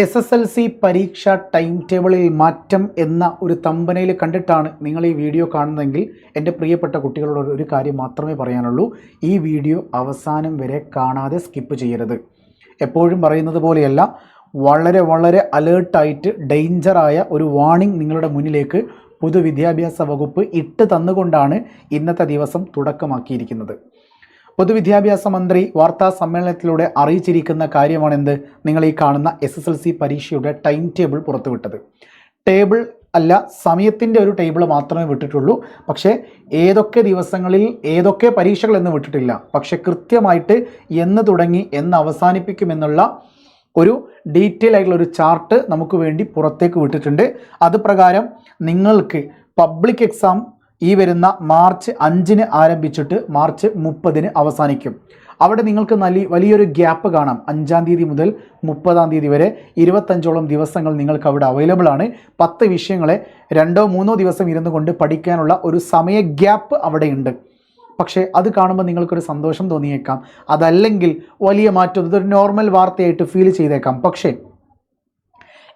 S S L C പരീക്ഷ time ടേബിളിൽ മാറ്റം എന്ന ഒരു തമ്പനയിൽ കണ്ടിട്ടാണ് നിങ്ങൾ ഈ വീഡിയോ കാണുന്നതെങ്കിൽ എന്റെ പ്രിയപ്പെട്ട കുട്ടികളോട് ഒരു കാര്യം മാത്രമേ പറയാനുള്ളൂ. ഈ വീഡിയോ അവസാനം വരെ കാണാതെ സ്കിപ്പ് ചെയ്യരുത്. എപ്പോഴും പറയുന്നത് പോലെയല്ല വളരെ വളരെ അലേർട്ടായിട്ട് ഡേഞ്ചറായ ഒരു വാണിംഗ് നിങ്ങളുടെ മുന്നിലേക്ക് പൊതുവിദ്യാഭ്യാസ വകുപ്പ് ഇട്ട് തന്നുകൊണ്ടാണ് ഇന്നത്തെ ദിവസം തുടക്കമാക്കിയിരിക്കുന്നത്. പൊതുവിദ്യാഭ്യാസ മന്ത്രി വാർത്താ സമ്മേളനത്തിലൂടെ അറിയിച്ചിരിക്കുന്ന കാര്യമാണെന്ത്? നിങ്ങൾ ഈ കാണുന്ന എസ് എസ് എൽ സി പരീക്ഷയുടെ ടൈം ടേബിൾ പുറത്തുവിട്ടത്. ടേബിൾ അല്ല സമയത്തിന്റെ ഒരു ടേബിൾ മാത്രമേ വിട്ടിട്ടുള്ളൂ. പക്ഷേ ഏതൊക്കെ ദിവസങ്ങളിൽ ഏതൊക്കെ പരീക്ഷകൾ എന്ന് വിട്ടിട്ടില്ല. പക്ഷേ കൃത്യമായിട്ട് എന്ന് തുടങ്ങി എന്ന് അവസാനിപ്പിക്കുമെന്നുള്ള ഒരു ഡീറ്റെയിൽ ആയിട്ടുള്ള ഒരു ചാർട്ട് നമുക്ക് വേണ്ടി പുറത്തേക്ക് വിട്ടിട്ടുണ്ട്. അത് പ്രകാരം നിങ്ങൾക്ക് പബ്ലിക് എക്സാം ഈ വരുന്ന മാർച്ച് അഞ്ചിന് ആരംഭിച്ചിട്ട് മാർച്ച് മുപ്പതിന് അവസാനിക്കും. അവിടെ നിങ്ങൾക്ക് നല്ല വലിയൊരു ഗ്യാപ്പ് കാണാം. അഞ്ചാം തീയതി മുതൽ മുപ്പതാം തീയതി വരെ ഇരുപത്തഞ്ചോളം ദിവസങ്ങൾ നിങ്ങൾക്ക് അവിടെ അവൈലബിൾ ആണ്. പത്ത് വിഷയങ്ങളെ രണ്ടോ മൂന്നോ ദിവസം ഇരുന്നു കൊണ്ട് പഠിക്കാനുള്ള ഒരു സമയ ഗ്യാപ്പ് അവിടെയുണ്ട്. പക്ഷേ അത് കാണുമ്പോൾ നിങ്ങൾക്കൊരു സന്തോഷം തോന്നിയേക്കാം. അതല്ലെങ്കിൽ വലിയ മാറ്റം ഇതൊരു നോർമൽ വാർത്തയായിട്ട് ഫീൽ ചെയ്തേക്കാം. പക്ഷേ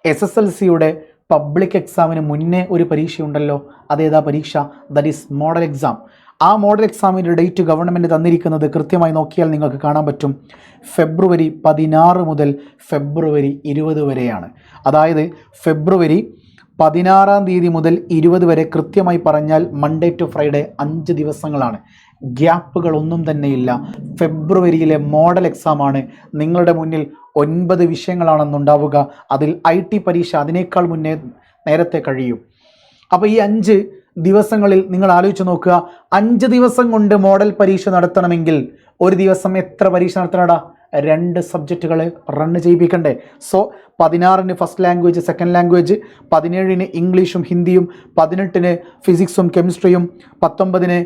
എസ് എസ് എൽ സിയുടെ പബ്ലിക് എക്സാമിന് മുന്നേ ഒരു പരീക്ഷയുണ്ടല്ലോ. അതേതാ പരീക്ഷ? ദറ്റ് ഈസ് മോഡൽ എക്സാം ആ മോഡൽ എക്സാമിന്റെ ഡേറ്റ് ഗവൺമെന്റ് തന്നിരിക്കുന്നത് കൃത്യമായി നോക്കിയാൽ നിങ്ങൾക്ക് കാണാൻ പറ്റും. ഫെബ്രുവരി പതിനാറ് മുതൽ ഫെബ്രുവരി ഇരുപത് വരെയാണ്. അതായത് ഫെബ്രുവരി പതിനാറാം തീയതി മുതൽ ഇരുപത് വരെ കൃത്യമായി പറഞ്ഞാൽ മൺഡേ ടു ഫ്രൈഡേ അഞ്ച് ദിവസങ്ങളാണ്. ഗ്യാപ്പുകളൊന്നും തന്നെയില്ല. ഫെബ്രുവരിയിലെ മോഡൽ എക്സാമാണ് നിങ്ങളുടെ മുന്നിൽ ഒൻപത് വിഷയങ്ങളാണെന്നുണ്ടാവുക. അതിൽ ഐ ടി പരീക്ഷ അതിനേക്കാൾ മുന്നേ നേരത്തെ കഴിയും. അപ്പോൾ ഈ അഞ്ച് ദിവസങ്ങളിൽ നിങ്ങൾ ആലോചിച്ച് നോക്കുക. അഞ്ച് ദിവസം കൊണ്ട് മോഡൽ പരീക്ഷ നടത്തണമെങ്കിൽ ഒരു ദിവസം എത്ര പരീക്ഷ നടത്തണടാ? രണ്ട് സബ്ജക്റ്റുകൾ റണ്ണ് ചെയ്യിപ്പിക്കണ്ടേ. സോ പതിനാറിന് ഫസ്റ്റ് ലാംഗ്വേജ് സെക്കൻഡ് ലാംഗ്വേജ് പതിനേഴിന് ഇംഗ്ലീഷും ഹിന്ദിയും പതിനെട്ടിന് ഫിസിക്സും കെമിസ്ട്രിയും പത്തൊമ്പതിന്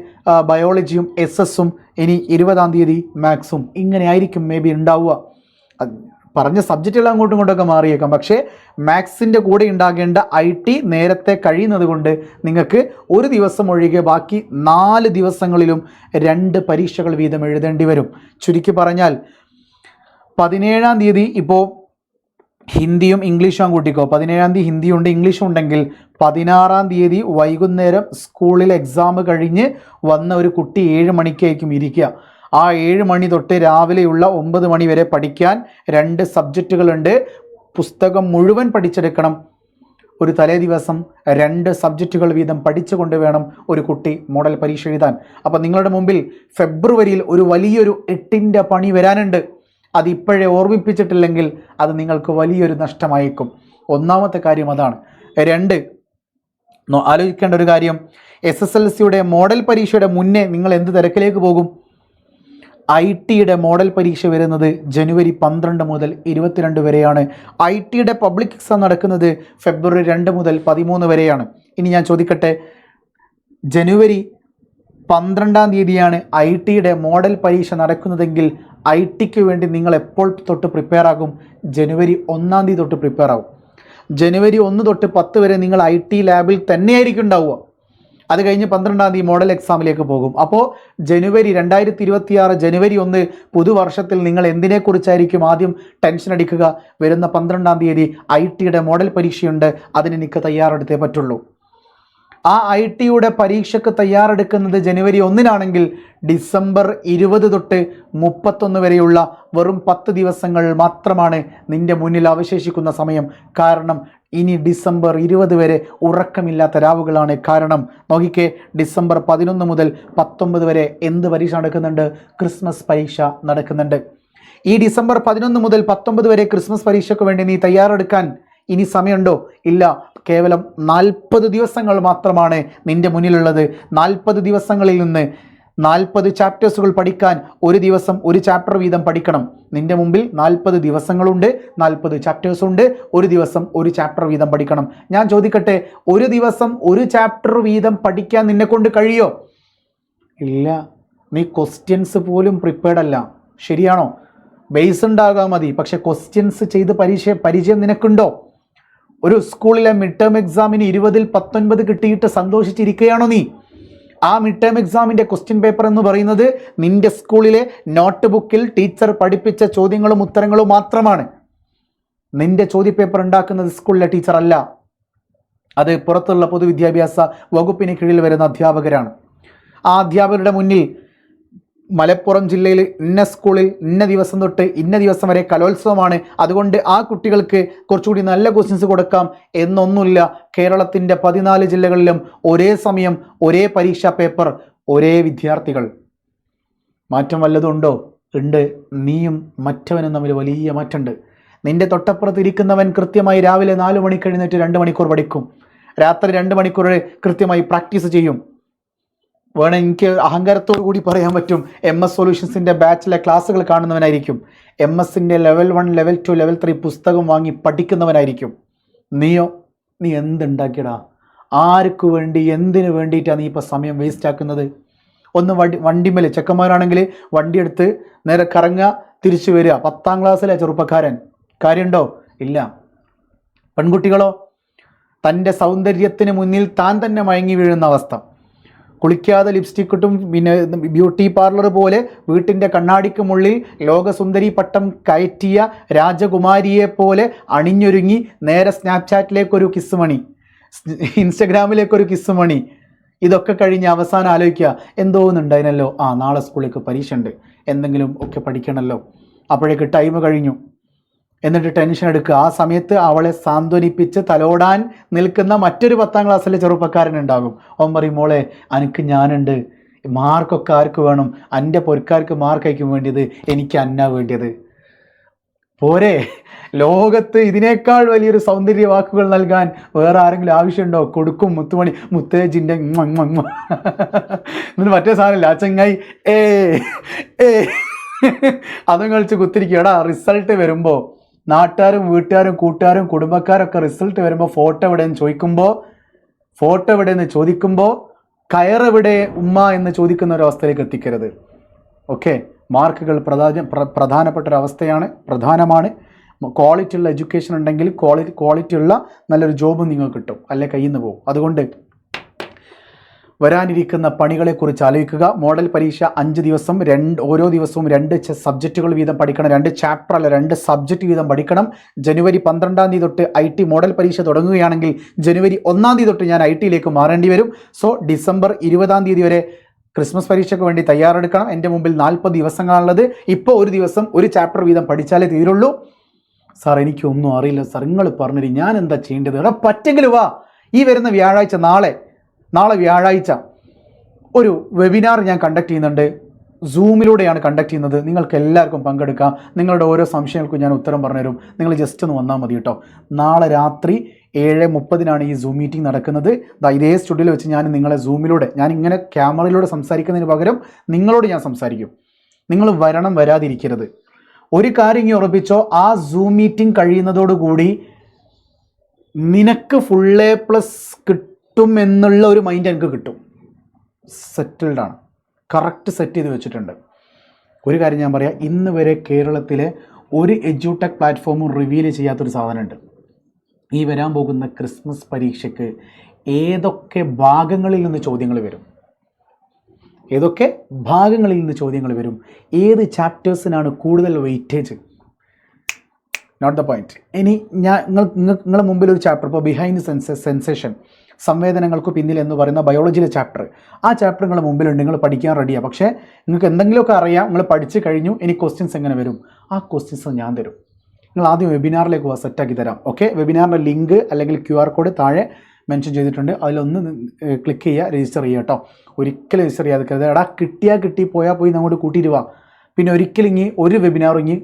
ബയോളജിയും എസ് എസും ഇനി ഇരുപതാം തീയതി മാത്സും. ഇങ്ങനെ ആയിരിക്കും മേ ബി ഉണ്ടാവുക. പറഞ്ഞ സബ്ജക്റ്റുകൾ അങ്ങോട്ടും ഇങ്ങോട്ടൊക്കെ മാറിയേക്കാം. പക്ഷേ മാത്സിന്റെ കൂടെ ഉണ്ടാകേണ്ട ഐ ടി നേരത്തെ കഴിയുന്നത് കൊണ്ട് നിങ്ങൾക്ക് ഒരു ദിവസം ഒഴികെ ബാക്കി നാല് ദിവസങ്ങളിലും രണ്ട് പരീക്ഷകൾ വീതം എഴുതേണ്ടി വരും. ചുരുക്കി പറഞ്ഞാൽ പതിനേഴാം തീയതി ഇപ്പോൾ ഹിന്ദിയും ഇംഗ്ലീഷും കൂട്ടിക്കോ. പതിനേഴാം തീയതി ഹിന്ദിയുണ്ട് ഇംഗ്ലീഷും ഉണ്ടെങ്കിൽ പതിനാറാം തീയതി വൈകുന്നേരം സ്കൂളിൽ എക്സാം കഴിഞ്ഞ് വന്ന ഒരു കുട്ടി ഏഴ് മണിക്കായിരിക്കും ഇരിക്കുക. ആ ഏഴ് മണി തൊട്ട് രാവിലെയുള്ള ഒമ്പത് മണി വരെ പഠിക്കാൻ രണ്ട് സബ്ജക്റ്റുകളുണ്ട്. പുസ്തകം മുഴുവൻ പഠിച്ചെടുക്കണം. ഒരു തലേ ദിവസം രണ്ട് സബ്ജക്റ്റുകൾ വീതം പഠിച്ചുകൊണ്ട് വേണം ഒരു കുട്ടി മോഡൽ പരീക്ഷ എഴുതാൻ. അപ്പോൾ നിങ്ങളുടെ മുമ്പിൽ ഫെബ്രുവരിയിൽ ഒരു വലിയൊരു എട്ടിന്റെ പണി വരാനുണ്ട്. അതിപ്പോഴേ ഓർമ്മിപ്പിച്ചിട്ടില്ലെങ്കിൽ അത് നിങ്ങൾക്ക് വലിയൊരു നഷ്ടമായേക്കും. ഒന്നാമത്തെ കാര്യം അതാണ്. രണ്ട് ആലോചിക്കേണ്ട ഒരു കാര്യം. എസ് എസ് എൽ സിയുടെ മോഡൽ പരീക്ഷയുടെ മുന്നേ നിങ്ങൾ എന്ത് തിരക്കിലേക്ക് പോകും? ഐ ടിയുടെ മോഡൽ പരീക്ഷ വരുന്നത് ജനുവരി പന്ത്രണ്ട് മുതൽ ഇരുപത്തിരണ്ട് വരെയാണ്. ഐ ടിയുടെ പബ്ലിക് എക്സാം നടക്കുന്നത് ഫെബ്രുവരി രണ്ട് മുതൽ പതിമൂന്ന് വരെയാണ്. ഇനി ഞാൻ ചോദിക്കട്ടെ ജനുവരി പന്ത്രണ്ടാം തീയതിയാണ് ഐ ടിയുടെ മോഡൽ പരീക്ഷ നടക്കുന്നതെങ്കിൽ ഐ ടിക്ക് വേണ്ടി നിങ്ങൾ എപ്പോൾ തൊട്ട് പ്രിപ്പയർ ആകും? ജനുവരി ഒന്നാം തീയതി തൊട്ട് പ്രിപ്പയർ ആകും ജനുവരി ഒന്ന് തൊട്ട് പത്ത് വരെ നിങ്ങൾ ഐ ടി ലാബിൽ തന്നെയായിരിക്കും ഉണ്ടാവുക. അത് കഴിഞ്ഞ് പന്ത്രണ്ടാം തീയതി മോഡൽ എക്സാമിലേക്ക് പോകും. അപ്പോൾ ജനുവരി രണ്ടായിരത്തി ഇരുപത്തിയാറ് ജനുവരി ഒന്ന് പുതുവർഷത്തിൽ നിങ്ങൾ എന്തിനെക്കുറിച്ചായിരിക്കും ആദ്യം ടെൻഷൻ അടിക്കുക? വരുന്ന പന്ത്രണ്ടാം തീയതി ഐ ടിയുടെ മോഡൽ പരീക്ഷയുണ്ട്. അതിന് എനിക്ക് തയ്യാറെടുത്തേ പറ്റുള്ളൂ. ആ ഐ ടിയുടെ പരീക്ഷയ്ക്ക് തയ്യാറെടുക്കുന്നത് ജനുവരി ഒന്നിനാണെങ്കിൽ ഡിസംബർ ഇരുപത് തൊട്ട് മുപ്പത്തൊന്ന് വരെയുള്ള വെറും പത്ത് ദിവസങ്ങൾ മാത്രമാണ് നിന്റെ മുന്നിൽ അവശേഷിക്കുന്ന സമയം. കാരണം ഇനി ഡിസംബർ ഇരുപത് വരെ ഉറക്കമില്ലാത്ത രാവുകളാണ് കാരണം. നോക്കിക്കേ ഡിസംബർ പതിനൊന്ന് മുതൽ പത്തൊമ്പത് വരെ എന്ത് പരീക്ഷ നടക്കുന്നുണ്ട്? ക്രിസ്മസ് പരീക്ഷ നടക്കുന്നുണ്ട്. ഈ ഡിസംബർ പതിനൊന്ന് മുതൽ പത്തൊമ്പത് വരെ ക്രിസ്മസ് പരീക്ഷയ്ക്ക് വേണ്ടി നീ തയ്യാറെടുക്കാൻ ഇനി സമയമുണ്ടോ? ഇല്ല. കേവലം നാൽപ്പത് ദിവസങ്ങൾ മാത്രമാണ് നിന്റെ മുന്നിലുള്ളത്. നാൽപ്പത് ദിവസങ്ങളിൽ നിന്ന് നാൽപ്പത് ചാപ്റ്റേഴ്സുകൾ പഠിക്കാൻ ഒരു ദിവസം ഒരു ചാപ്റ്റർ വീതം പഠിക്കണം. നിന്റെ മുമ്പിൽ നാൽപ്പത് ദിവസങ്ങളുണ്ട് നാൽപ്പത് ചാപ്റ്റേഴ്സ് ഉണ്ട് ഒരു ദിവസം ഒരു ചാപ്റ്റർ വീതം പഠിക്കണം. ഞാൻ ചോദിക്കട്ടെ ഒരു ദിവസം ഒരു ചാപ്റ്റർ വീതം പഠിക്കാൻ നിന്നെ കൊണ്ട് കഴിയോ? ഇല്ല. നീ ക്വസ്റ്റ്യൻസ് പോലും പ്രിപ്പയർഡ് അല്ല. ശരിയാണോ? ബേസ് ഉണ്ടാകാൻ മതി. പക്ഷെ ക്വസ്റ്റ്യൻസ് ചെയ്ത് പരീക്ഷ പരിചയം നിനക്കുണ്ടോ? ഒരു സ്കൂളിലെ മിഡ് ടേം എക്സാമിന് ഇരുപതിൽ പത്തൊൻപത് കിട്ടിയിട്ട് സന്തോഷിച്ചിരിക്കുകയാണോ നീ? ആ മിഡ് ടേം എക്സാമിന്റെ ക്വസ്റ്റ്യൻ പേപ്പർ എന്ന് പറയുന്നത് നിന്റെ സ്കൂളിലെ നോട്ട് ബുക്കിൽ ടീച്ചർ പഠിപ്പിച്ച ചോദ്യങ്ങളും ഉത്തരങ്ങളും മാത്രമാണ്. നിന്റെ ചോദ്യപേപ്പർ ഉണ്ടാക്കുന്നത് സ്കൂളിലെ ടീച്ചർ അല്ല. അത് പുറത്തുള്ള പൊതുവിദ്യാഭ്യാസ വകുപ്പിന് കീഴിൽ വരുന്ന അധ്യാപകരാണ്. ആ അധ്യാപകരുടെ മുന്നിൽ മലപ്പുറം ജില്ലയിൽ ഇന്ന സ്കൂളിൽ ഇന്ന ദിവസം തൊട്ട് ഇന്ന ദിവസം വരെ കലോത്സവമാണ്. അതുകൊണ്ട് ആ കുട്ടികൾക്ക് കുറച്ചുകൂടി നല്ല ക്വസ്റ്റ്യൻസ് കൊടുക്കാം എന്നൊന്നുമില്ല. കേരളത്തിന്റെ പതിനാല് ജില്ലകളിലും ഒരേ സമയം ഒരേ പരീക്ഷാ പേപ്പർ ഒരേ വിദ്യാർത്ഥികൾ. മാറ്റം വല്ലതുണ്ടോ ഉണ്ട്. നീയും മറ്റവനും തമ്മിൽ വലിയ മാറ്റമുണ്ട്. നിന്റെ തൊട്ടപ്പുറത്ത് ഇരിക്കുന്നവൻ കൃത്യമായി രാവിലെ നാല് മണിക്ക് എഴുന്നേറ്റ് രണ്ട് മണിക്കൂർ പഠിക്കും. രാത്രി രണ്ട് മണിക്കൂർ കൃത്യമായി പ്രാക്ടീസ് ചെയ്യും. വേണം എനിക്ക് അഹങ്കാരത്തോടു കൂടി പറയാൻ പറ്റും. എം എസ് സൊല്യൂഷൻസിന്റെ ബാച്ചിലെ ക്ലാസ്സുകൾ കാണുന്നവനായിരിക്കും. എം എസിന്റെ level one level two level three പുസ്തകം വാങ്ങി പഠിക്കുന്നവനായിരിക്കും. നീയോ? നീ എന്തുണ്ടാക്കിയടാ? ആർക്ക് വേണ്ടി എന്തിനു വേണ്ടിയിട്ടാണ് നീ ഇപ്പോൾ സമയം വേസ്റ്റ് ആക്കുന്നത്? ഒന്ന് വണ്ടി വണ്ടിമേൽ ചെക്കന്മാരാണെങ്കിൽ വണ്ടിയെടുത്ത് നേരെ കറങ്ങുക തിരിച്ചു വരിക. പത്താം ക്ലാസ്സിലെ ചെറുപ്പക്കാരൻ. കാര്യമുണ്ടോ ഇല്ല. പെൺകുട്ടികളോ? തന്റെ സൗന്ദര്യത്തിന് മുന്നിൽ താൻ തന്നെ മയങ്ങി വീഴുന്ന അവസ്ഥ. കുളിക്കാതെ ലിപ്സ്റ്റിക് ഇട്ടും പിന്നെ ബ്യൂട്ടി പാർലർ പോലെ വീട്ടിന്റെ കണ്ണാടിക്ക് മുള്ളിൽ ലോകസുന്ദരി പട്ടം കയറ്റിയ രാജകുമാരിയെ പോലെ അണിഞ്ഞൊരുങ്ങി നേരെ സ്നാപ്ചാറ്റിലേക്കൊരു കിസ് മണി. ഇൻസ്റ്റഗ്രാമിലേക്കൊരു കിസ് മണി. ഇതൊക്കെ കഴിഞ്ഞ് അവസാനം ആലോചിക്കുക എന്തോന്നുണ്ടായിരുന്നല്ലോ ആ നാളെ സ്കൂളിലേക്ക് പരീക്ഷ ഉണ്ട് എന്തെങ്കിലും ഒക്കെ പഠിക്കണമല്ലോ അപ്പോഴേക്ക് ടൈം കഴിഞ്ഞു. എന്നിട്ട് ടെൻഷൻ എടുക്കുക. ആ സമയത്ത് അവളെ സാന്ത്വനിപ്പിച്ച് തലോടാൻ നിൽക്കുന്ന മറ്റൊരു പത്താം ക്ലാസ്സിലെ ചെറുപ്പക്കാരൻ ഉണ്ടാകും. അവൻ പറയും മോളെ അനക്ക് ഞാനുണ്ട്. മാർക്കൊക്കെ ആർക്ക് വേണം? എന്റെ പൊരുക്കാർക്ക് മാർക്ക് അയക്കും വേണ്ടിയത് എനിക്ക് അന്ന വേണ്ടിയത്. പോരെ. ലോകത്ത് ഇതിനേക്കാൾ വലിയൊരു സൗന്ദര്യ വാക്കുകൾ നൽകാൻ വേറെ ആരെങ്കിലും ആവശ്യമുണ്ടോ? കൊടുക്കും മുത്തുമണി മുത്തേജിന്റെ എന്നിട്ട് മറ്റേ സാധനമില്ല. അച്ചങ്ങായി ചങ്ങായി ഏ ഏ. അതും കളിച്ച് കുത്തിരിക്കുക എടാ റിസൾട്ട് വരുമ്പോൾ നാട്ടുകാരും വീട്ടുകാരും കൂട്ടുകാരും കുടുംബക്കാരൊക്കെ റിസൾട്ട് വരുമ്പോൾ ഫോട്ടോ എവിടെയെന്ന് ചോദിക്കുമ്പോൾ ഫോട്ടോ എവിടെയെന്ന് ചോദിക്കുമ്പോൾ കയറെവിടെ ഉമ്മ എന്ന് ചോദിക്കുന്ന ഒരു അവസ്ഥയിലേക്ക് എത്തിക്കരുത്. ഓക്കെ മാർക്കുകൾ പ്രധാന പ്രധാനപ്പെട്ട ഒരു അവസ്ഥയാണ് പ്രധാനമാണ്. ക്വാളിറ്റി ഉള്ള എഡ്യൂക്കേഷൻ ഉണ്ടെങ്കിൽ ക്വാളിറ്റി ക്വാളിറ്റി ഉള്ള നല്ലൊരു ജോബ് നിങ്ങൾക്ക് കിട്ടും. അല്ലെ കയ്യിൽ നിന്ന് പോകും. അതുകൊണ്ട് വരാനിരിക്കുന്ന പണികളെക്കുറിച്ച് ആലോചിക്കുക. മോഡൽ പരീക്ഷ അഞ്ച് ദിവസം രണ്ട് ഓരോ ദിവസവും രണ്ട് സബ്ജക്റ്റുകൾ വീതം പഠിക്കണം. രണ്ട് ചാപ്റ്റർ അല്ല രണ്ട് സബ്ജക്റ്റ് വീതം പഠിക്കണം. ജനുവരി പന്ത്രണ്ടാം തീയതി തൊട്ട് ഐ ടി മോഡൽ പരീക്ഷ തുടങ്ങുകയാണെങ്കിൽ ജനുവരി ഒന്നാം തീയതി തൊട്ട് ഞാൻ ഐ ടിയിലേക്ക് മാറേണ്ടി വരും. സോ ഡിസംബർ ഇരുപതാം തീയതി വരെ ക്രിസ്മസ് പരീക്ഷയ്ക്ക് വേണ്ടി തയ്യാറെടുക്കണം. എന്റെ മുമ്പിൽ നാൽപ്പത് ദിവസങ്ങളാണുള്ളത്. ഇപ്പോൾ ഒരു ദിവസം ഒരു ചാപ്റ്റർ വീതം പഠിച്ചാലേ തീരുള്ളൂ. സാർ എനിക്കൊന്നും അറിയില്ല. സാർ നിങ്ങൾ പറഞ്ഞു ഞാൻ എന്താ ചെയ്യേണ്ടത്? എടാ പറ്റെങ്കിലും വാ. ഈ വരുന്ന വ്യാഴാഴ്ച നാളെ നാളെ വ്യാഴാഴ്ച ഒരു വെബിനാർ ഞാൻ കണ്ടക്ട് ചെയ്യുന്നുണ്ട്. സൂമിലൂടെയാണ് കണ്ടക്ട് ചെയ്യുന്നത്. നിങ്ങൾക്ക് എല്ലാവർക്കും പങ്കെടുക്കാം. നിങ്ങളുടെ ഓരോ സംശയങ്ങൾക്കും ഞാൻ ഉത്തരം പറഞ്ഞുതരും. നിങ്ങൾ ജസ്റ്റ് ഒന്ന് വന്നാൽ മതി കേട്ടോ. നാളെ രാത്രി ഏഴ് മുപ്പതിനാണ് ഈ സൂം മീറ്റിംഗ് നടക്കുന്നത്. ഇതേ സ്റ്റുഡിയോയിൽ വെച്ച് ഞാൻ നിങ്ങളെ സൂമിലൂടെ ഞാൻ ഇങ്ങനെ ക്യാമറയിലൂടെ സംസാരിക്കുന്നതിന് പകരം നിങ്ങളോട് ഞാൻ സംസാരിക്കും. നിങ്ങൾ വരണം വരാതിരിക്കരുത്. ഒരു കാര്യം ഇങ്ങനെ ഉറപ്പിച്ചോ ആ സൂം മീറ്റിംഗ് കഴിയുന്നതോടുകൂടി നിനക്ക് ഫുൾ എ പ്ലസ് കിട്ടും. എന്നുള്ള ഒരു മൈൻഡ് എനിക്ക് കിട്ടും. സെറ്റിൽഡ് ആണ്. കറക്റ്റ് സെറ്റ് ചെയ്ത് വെച്ചിട്ടുണ്ട്. ഒരു കാര്യം ഞാൻ പറയാം. ഇന്ന് വരെ കേരളത്തിലെ ഒരു എജ്യൂടെക് പ്ലാറ്റ്ഫോമും റിവീൽ ചെയ്യാത്തൊരു സാധനമുണ്ട്. ഈ വരാൻ പോകുന്ന ക്രിസ്മസ് പരീക്ഷയ്ക്ക് ഏതൊക്കെ ഭാഗങ്ങളിൽ നിന്ന് ചോദ്യങ്ങൾ വരും? ഏതൊക്കെ ഭാഗങ്ങളിൽ നിന്ന് ചോദ്യങ്ങൾ വരും? ഏത് ചാപ്റ്റേഴ്സിനാണ് കൂടുതൽ വെയിറ്റേജ് നോട്ട് ദ പോയിന്റ് ഇനി ഞാൻ നിങ്ങൾ നിങ്ങളുടെ മുമ്പിൽ ഒരു ചാപ്റ്റർ ഇപ്പോൾ ബിഹൈൻഡ് സെൻസ് സെൻസേഷൻ സംവേദനങ്ങൾക്ക് പിന്നിൽ എന്ന് പറയുന്ന ബയോളജിയിലെ ചാപ്റ്റർ ആ ചാപ്റ്റർ നിങ്ങൾ മുമ്പിലുണ്ട്. നിങ്ങൾ പഠിക്കാൻ റെഡിയാണ് പക്ഷേ നിങ്ങൾക്ക് എന്തെങ്കിലുമൊക്കെ അറിയാം. നിങ്ങൾ പഠിച്ചു കഴിഞ്ഞു. ഇനി ക്വസ്റ്റ്യൻസ് എങ്ങനെ വരും? ആ ക്വസ്റ്റ്യൻസ് ഞാൻ തരും. നിങ്ങൾ ആദ്യം വെബിനാറിലേക്ക് പോകാൻ സെറ്റാക്കി തരാം. ഓക്കെ വെബിനാറിന്റെ ലിങ്ക് അല്ലെങ്കിൽ ക്യു ആർ കോഡ് താഴെ മെൻഷൻ ചെയ്തിട്ടുണ്ട്. അതിലൊന്ന് ക്ലിക്ക് ചെയ്യുക രജിസ്റ്റർ ചെയ്യുക കേട്ടോ ഒരിക്കലും രജിസ്റ്റർ ചെയ്യാതെ എടാ കിട്ടിയാൽ കിട്ടി പോയാൽ പോയി അങ്ങോട്ട് കൂട്ടിയിട്ട് വാ. പിന്നെ ഒരിക്കലും ഇനി ഒരു വെബിനാറും ഇനി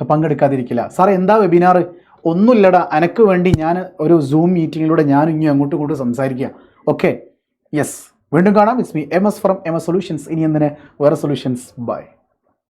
പങ്കെടുക്കാതിരിക്കില്ല. സാറേ എന്താ വെബിനാർ ഒന്നുമില്ലടാ അനക്ക് വേണ്ടി ഞാൻ ഒരു സൂം മീറ്റിങ്ങിലൂടെ ഞാൻ ഇനി അങ്ങോട്ടും ഇങ്ങോട്ടും സംസാരിക്കുക ഓക്കെ യെസ് വീണ്ടും കാണാം. It's me M S from M S solutions ഇനി എന്തിന്? വേറെ സൊല്യൂഷൻസ് ബൈ